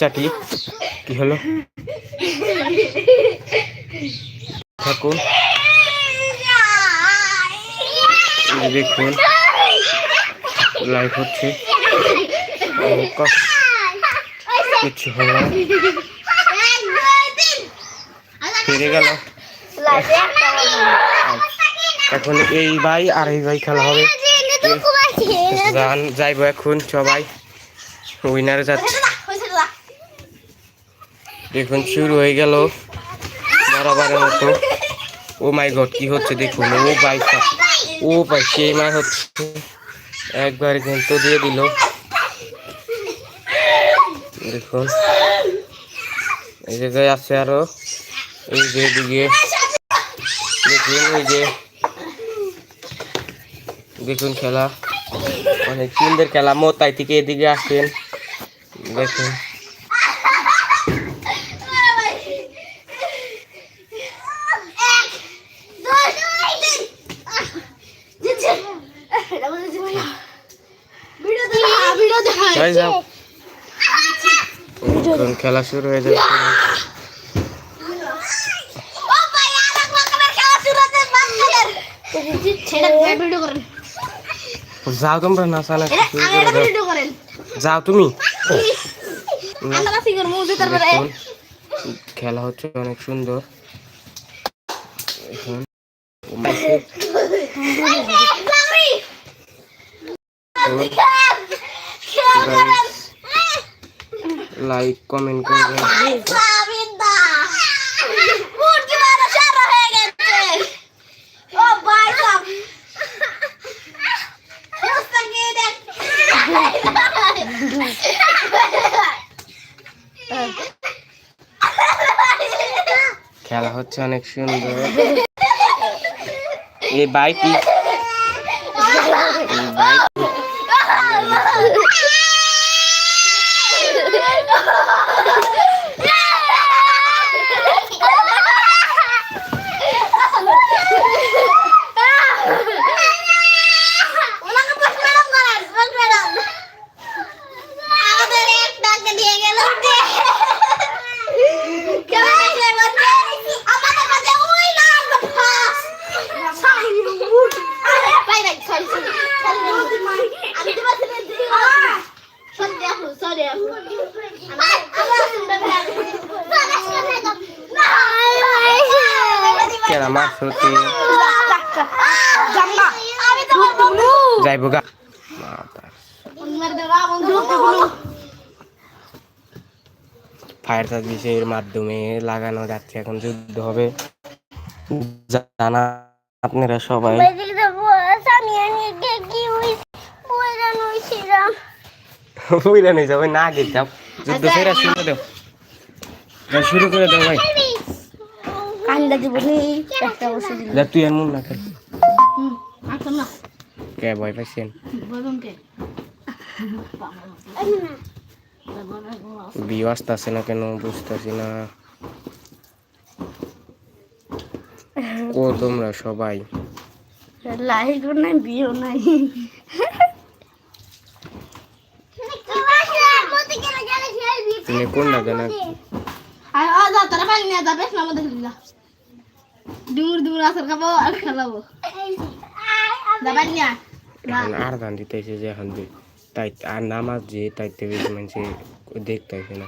বাচ্চাটি কি হলো? থাকুন। দেখুন লাইভ হচ্ছে। কিচ্ছু হলো ফিরে গেল। এখন এই ভাই আর এই ভাই খেলা হবে। যান যাইবো এখন সবাই। উইনার যাচ্ছে। দেখুন, শুরু হয়ে গেল বরাবরের মতো। ও মাই গড, কি হচ্ছে দেখুন, ও ভাই ও ভাই সেই মাই হচ্ছে। একবার কিন্তু দিয়ে দিল। দেখুন, এই জায়গায় আছে আরও, এই যে দিকে দেখুন, এই যে, দেখুন খেলা। অনেক সুন্দর খেলা, মোতাই থেকে এদিকে আসেন। দেখুন। যাও। খেলা শুরু হয়ে যাচ্ছে। যাও তোমরা করে দাও যাও। তুমি। খেলা হচ্ছে অনেক সুন্দর। এখন লাইক কমেন্ট করবেন খেলা হচ্ছে অনেক সুন্দর। এই বাইকটি এই বাইক আমাদের এক টাকা দিয়ে গেল আমাদের কাছে ওই না আমি তোমার সত্যি আপু সরি আপু যাইব গা। ফায়ার সার্ভিসের মাধ্যমে লাগানো যাচ্ছে এখন যুদ্ধ হবে। জানা আপনারা সবাই। বুঝলেন না গেছাম যুদ্ধ সেরা শুরু দাও। যা শুরু করে দাও ভাই। কান্দা দিব একটা বসে দিল তুই আর মুন না। খেল কে ভয় পাইছেন? বিয়ে আসতেছে না কেন বুঝতেছি না। ও তোমরা সবাই। লাইক নাই বিও নাই। কোন না জানা আর আজা তারা পানি নিয়ে যাবে না আমাদের দিলা। দূর দূর আসার খাব আর খেলাবো যাবেন না। আর ধান দিতেছে যে এখন তাই আর নামাজ যে তাইতে বেশি মানুষ না।